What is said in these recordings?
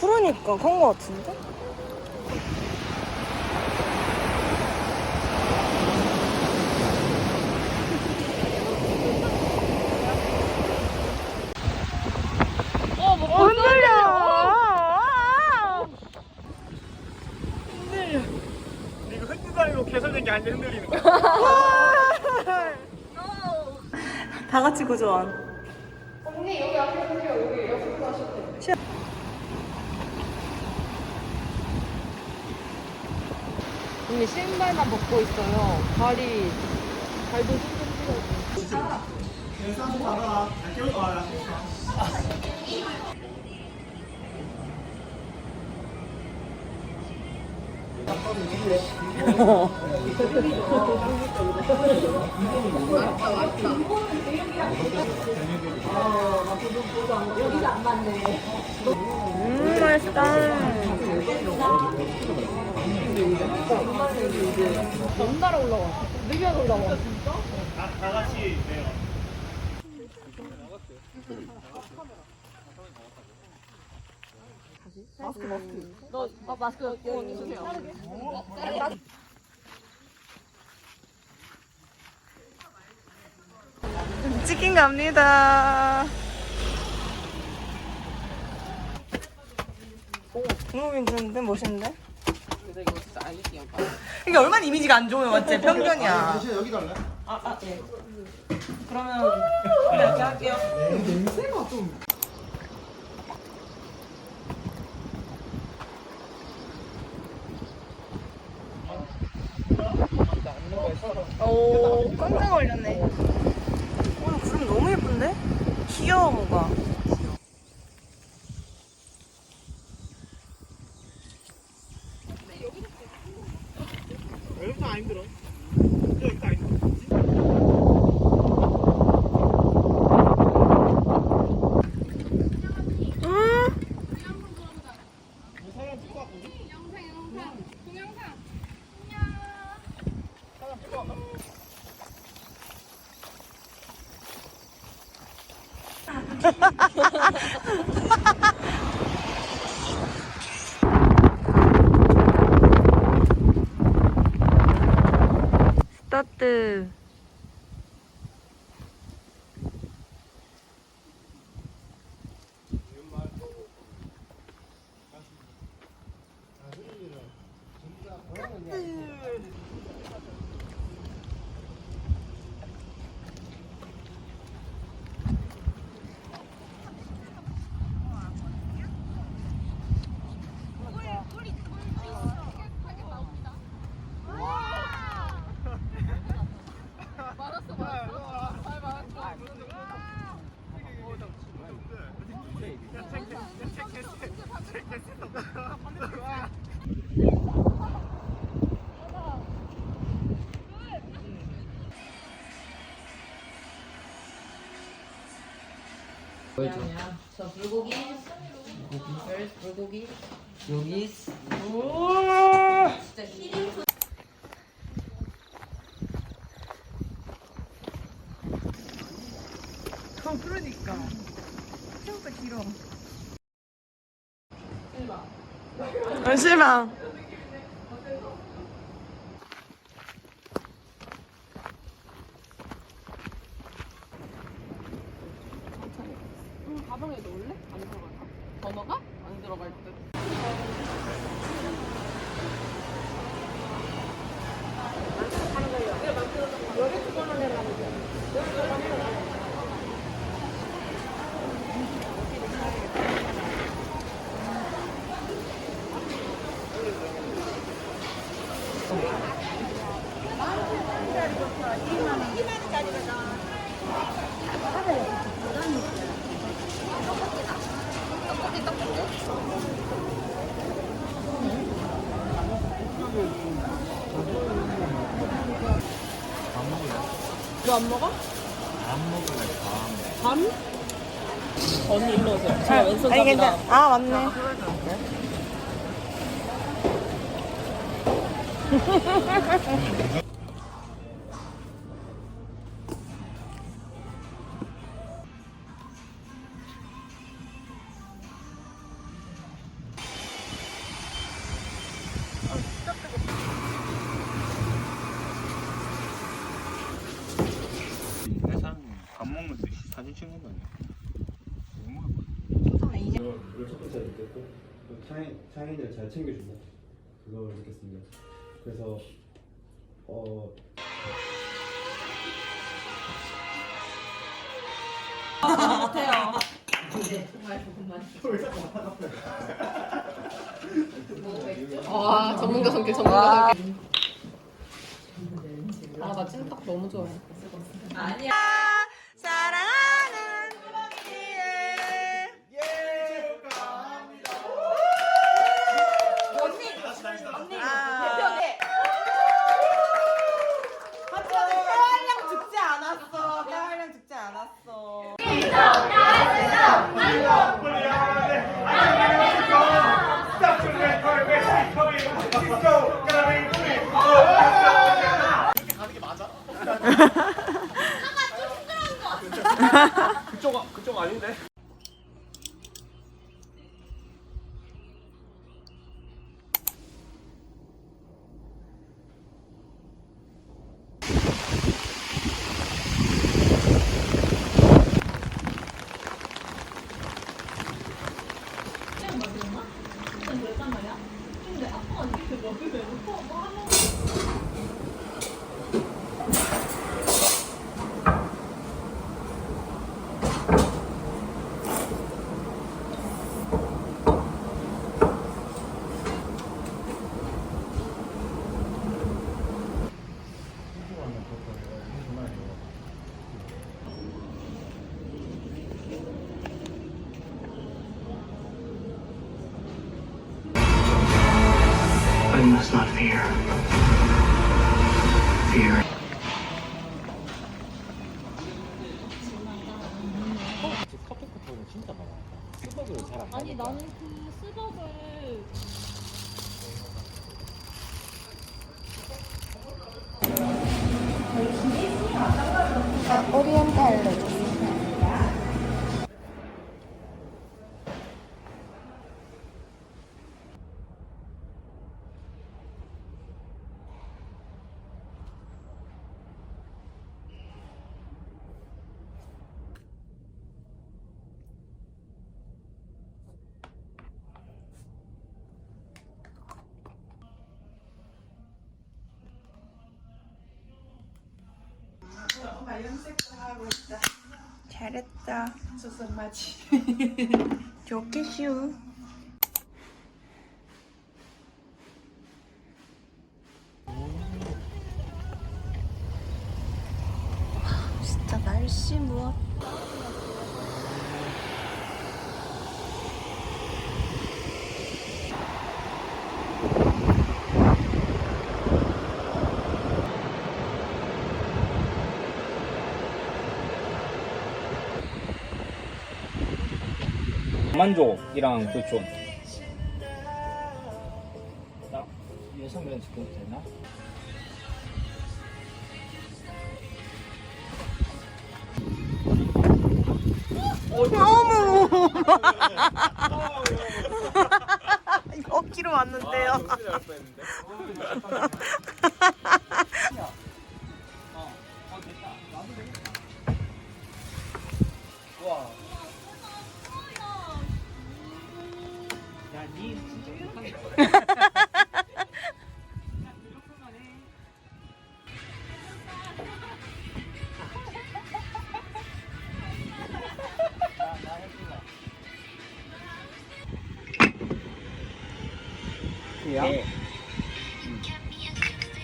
그러니까 그런 거 같은데? 어, 뭐 어, 흔들려. 이거 흔들다니고 개설된 게 아닌데 흔들리는 거야. 다 같이 구조한. 언니 신발만 벗고 있어요. 발이 발도 깨워 아, 음, 맛있다. 연달아 올라와. 느리하게 올라와. 다, 다 같이 네요. 너 아, 마스크 끼고 주세요. 치킨 갑니다. 오, 너무 괜찮은데? 멋있는데? 이게 얼마나 이미지가 안 좋으면 맞지? 편견이야. 대신 여기 달래? 아, 아, 예. 그러면 이렇게 할게요. 냄새가 좀. 오, 깜짝 걸렸네. 오늘 구름 너무 예쁜데? 귀여워, 뭐가. 여기부터 안 힘들어. 여기부터 안 힘들어. 음, 사람 찍고 왔거든? 스타트. 저 불고기. 불 불고기. 여기 진짜 힐링. 어, 그러니까. 생각보다 길어. 실망. 실망. 가방에 넣을래? 안 들어갈까? 번호가? 안 들어갈 듯. 너 안 먹어? 안 먹을래, 밥. 밤? 언니 일로 오세요. 제가 왼손 아니, 잡이라. 괜찮아. 아, 맞네. 찍는 거 아니야? 이걸 첫 번째 느꼈고 또 차인, 차인을 잘 챙겨준다 그걸 느꼈습니다 그래서 어와 전문가 성격 전문가 성격. 아나 찐딱 너무 좋아해. 사랑하는 이에 한번은 태활량 죽지 않았어. 태활량 죽지 않았어. 그쪽 그쪽 아닌데? Fear. Fear. 커피 쿠폰은 진짜 많아. 수박을 잘안 아니 나는 그 수박을 잘했다. 수선맞이. 좋겠슈. 진짜 날씨 무엇? 만족이랑 그좀 나 여성이랑 지켜도 되나? 어머. 여기로 왔는데요. 네.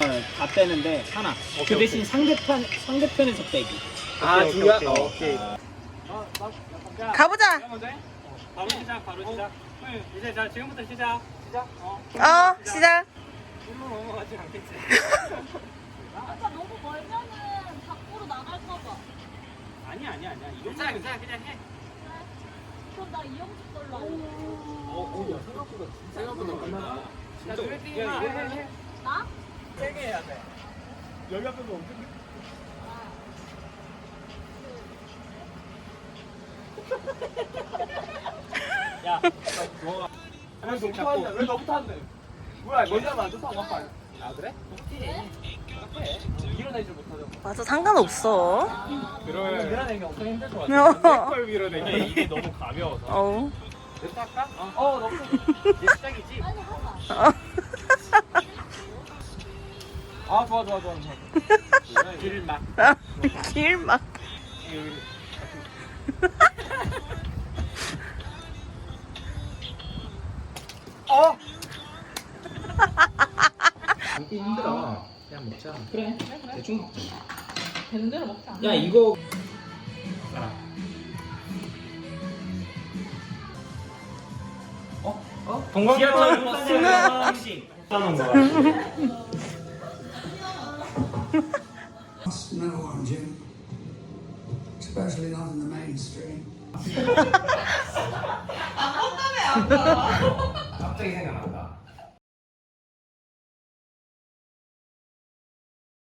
어, 다 빼는데 하나. 그 대신 상대편 상대편에서 빼기. 아 두야? 오케이. 가보자. 바로 시작. 바로 시작. 이제 자 지금부터 시작. 시작. 어. 어, 시작. 일로 넘어가지 않겠지. 아까 너무 멀면은 밖으로 나갈까봐 아니야 아니야 아니야. 이거 괜찮아 괜찮아 그냥 해. 그럼 나 이영주 걸로 할래 어, 생각보다 생각보다 많아. 해. 나? 세게 해야 돼. 여기 앞에도 엄청 야. 왜 너부터 한대? 왜 너부터 한대? 뭐야 먼저 하면 안 좋다고. 아 그래? 해. 못하죠. 맞아 상관없어. 그러면 밀어내기 엄청 힘들 것 어. 걸 밀어내기 이게 너무 가벼워서. 어. 냅다 할까? 어, 너무 이제 시작이지? 아, 좋아, 좋아, 좋아, 좋아. 길막. 길막. 어! 힘들어. 그냥 먹자. 그래. 대충 먹자. 되는 대로 먹자. 야 이거 동광지하철 버스 하는 거야. No one, Jim. Especially not in the mainstream. 갑자기 생각난다.